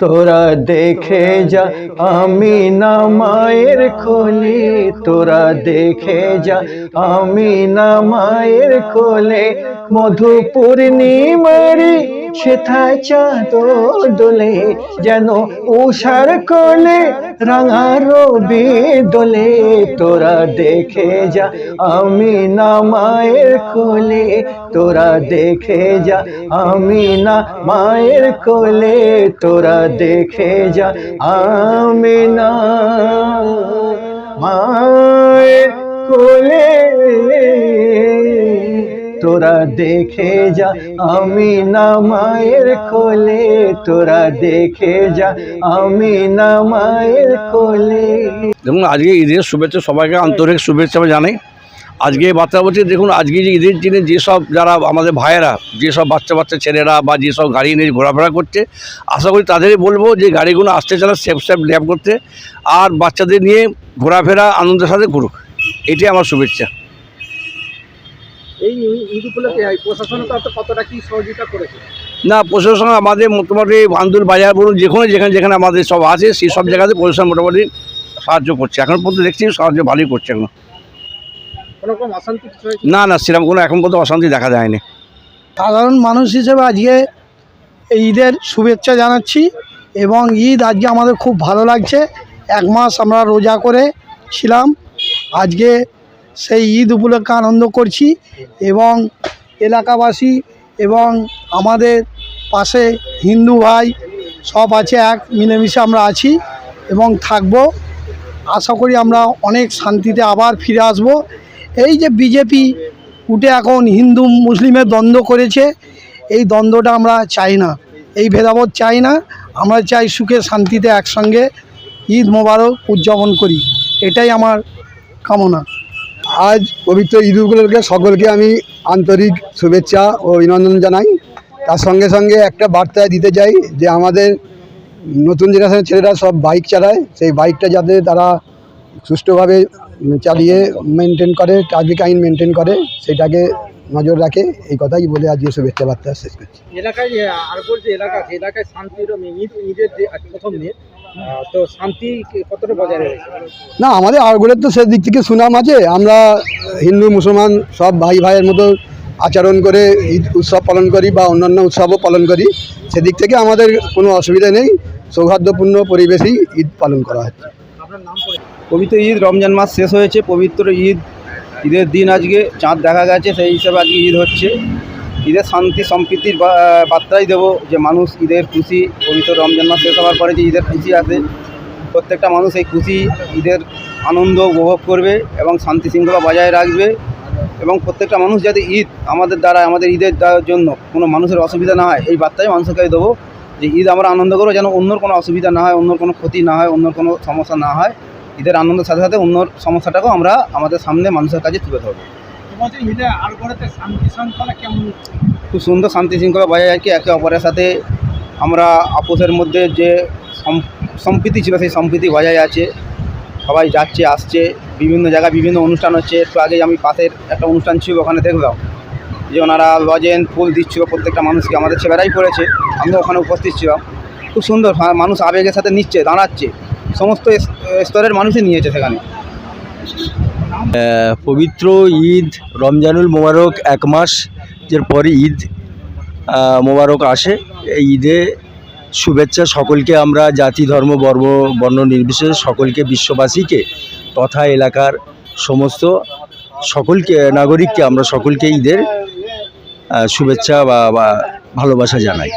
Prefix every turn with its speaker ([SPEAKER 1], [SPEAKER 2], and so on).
[SPEAKER 1] তোরা দেখে যা, আমি না মায়ের কোলে তোরা দেখে যা, আমি না মায়ের কোলে মধুপুর পূর্ণিমারি সেথায় চাঁদ দোলে যেন উষার কোলে রাঙা রবি দোলে তোরা দেখে যা আমি না মায়ের কোলে। তোরা দেখে যা আমি না মায়ের কোলে। তোরা দেখে যা আমি না মায়ের কোলে। তোরা দেখে যা, আমি না মায়ের কোলে, তোরা দেখে যা, আমি না মায়ের কোলে।
[SPEAKER 2] দেখুন, আজকে ঈদের শুভেচ্ছা, সবাইকে আন্তরিক শুভেচ্ছা জানাই। আজকে বাচ্চা বলছি, দেখুন, আজকে যে ঈদের দিনে যেসব যারা আমাদের ভাইয়েরা, যেসব বাচ্চা বাচ্চা ছেলেরা বা যেসব গাড়ি নিয়ে ঘোরাফেরা করছে, আশা করি তাদেরই বলব যে গাড়িগুলো আসতে চালা সেফ সেফ ল্যাব করতে, আর বাচ্চাদের নিয়ে ঘোরাফেরা, আনন্দের সাথে ঘুরুক। এটাই আমার শুভেচ্ছা।
[SPEAKER 3] এই ঈদ উপলক্ষে প্রশাসন কতটা কি সহযোগিতা করেছে?
[SPEAKER 2] না প্রশাসন আমাদের মোটামুটি বান্দুর বাজার বলুন যেখানে যেখানে যেখানে আমাদের সব আছে সেই সব জায়গাতে প্রশাসন মোটামুটি সাহায্য করছে। এখন পর্যন্ত দেখছি সাহায্য ভালোই করছে এখন।
[SPEAKER 3] কোনো রকম অশান্তি কিছু হয়েছে?
[SPEAKER 2] না না সেরকম কোনো এখন পর্যন্ত অশান্তি দেখা যায়নি
[SPEAKER 4] সাধারণ মানুষ হিসেবে আজকে এই ঈদের শুভেচ্ছা জানাচ্ছি এবং ঈদ আজকে আমাদের খুব ভালো লাগছে। এক মাস আমরা রোজা করে ছিলাম। আজকে সেই ঈদ উপলক্ষে আনন্দ করছি এবং এলাকাবাসী এবং আমাদের পাশে হিন্দু ভাই সব আছে এক, মিলেমিশে আমরা আছি এবং থাকব। আশা করি আমরা অনেক শান্তিতে আবার ফিরে আসব। এই যে বিজেপি উঠে এখন হিন্দু মুসলিমের দ্বন্দ্ব করেছে, এই দ্বন্দ্বটা আমরা চাই না। এই ভেদাভেদ চাই না। আমরা চাই সুখে শান্তিতে একসঙ্গে ঈদ মোবারক উদযাপন করি। এটাই আমার কামনা।
[SPEAKER 5] আজ পবিত্র ঈদ উপলক্ষে সকলকে আমি আন্তরিক শুভেচ্ছা ও অভিনন্দন জানাই। তার সঙ্গে সঙ্গে একটা বার্তা দিতে চাই যে আমাদের নতুন জেনারেশনের ছেলেরা সব বাইক চালায়। সেই বাইকটা যাতে তারা সুষ্ঠুভাবে চালিয়ে মেনটেন করে ট্রাফিক আইন মেনটেন করে, সেটাকে নজর রাখে। এই কথাই বলে আজকে শুভেচ্ছা বার্তা শেষ করছি।
[SPEAKER 3] এলাকায় আরপর এলাকা এলাকায় প্রথম তো শান্তি কতটা বজায় রয়েছে?
[SPEAKER 5] না আমাদের আরগুলের তো সেদিক থেকে সুনাম আছে। আমরা হিন্দু মুসলমান সব ভাই ভাইয়ের মতো আচরণ করে ঈদ উৎসব পালন করি বা অন্যান্য উৎসবও পালন করি। সেদিক থেকে আমাদের কোনো অসুবিধা নেই। সৌহার্দ্যপূর্ণ পরিবেশেই ঈদ পালন করা হচ্ছে।
[SPEAKER 3] আপনার নাম করে
[SPEAKER 6] পবিত্র ঈদ রমজান মাস শেষ হয়েছে। পবিত্র ঈদ ঈদের দিন আজকে চাঁদ দেখা গেছে। সেই হিসাবে আজকে ঈদ হচ্ছে। ঈদের শান্তি সম্প্রীতির বার্তাই দেবো যে মানুষ ঈদের খুশি, পবিত্র রমজান মাস শেষ হওয়ার পরে যে ঈদের খুশি আসে প্রত্যেকটা মানুষ এই খুশি ঈদের আনন্দ উপভোগ করবে এবং শান্তি শৃঙ্খলা বজায় রাখবে এবং প্রত্যেকটা মানুষ যাতে ঈদ আমাদের দ্বারা, আমাদের ঈদের জন্য কোনো মানুষের অসুবিধা না হয়, এই বার্তাই মানুষকে দেবো যে ঈদ আমরা আনন্দ করব যেন অন্যর কোনো অসুবিধা না হয়, অন্যর কোনো ক্ষতি না হয়, অন্যর কোনো সমস্যা না হয়। ঈদের আনন্দের সাথে সাথে অন্য সমস্যাটাকেও আমরা আমাদের সামনে মানুষের কাছে তুলে ধরবো। খুব সুন্দর শান্তি শৃঙ্খলা বজায় রাখি। একে অপরের সাথে আমরা আপোষের মধ্যে যে সম্প্রীতি ছিল সেই সম্প্রীতি বজায় আছে। সবাই যাচ্ছে, আসছে, বিভিন্ন জায়গায় বিভিন্ন অনুষ্ঠান হচ্ছে। একটু আগে আমি পাশের একটা অনুষ্ঠান ছিল, ওখানে দেখলাম যে ওনারা লজেন ফুল দিচ্ছিল প্রত্যেকটা মানুষকে। আমাদের ছেলেরাই করেছে আমরা ওখানে উপস্থিত ছিলাম। খুব সুন্দর মানুষ আবেগের সাথে নিচ্ছে, দাঁড়াচ্ছে। সমস্ত স্তরের মানুষই নিয়েছে সেখানে।
[SPEAKER 7] পবিত্র ঈদ, রমজানুল মোবারক এক মাস, এর পরে ঈদ মোবারক আসে। এই ঈদে শুভেচ্ছা সকলকে আমরা জাতি, ধর্ম বর্ণ বর্ণ নির্বিশেষে সকলকে, বিশ্ববাসীকে তথা এলাকার সমস্ত সকলকে, নাগরিককে আমরা সকলকে ঈদের শুভেচ্ছা বা বা ভালোবাসা জানাই।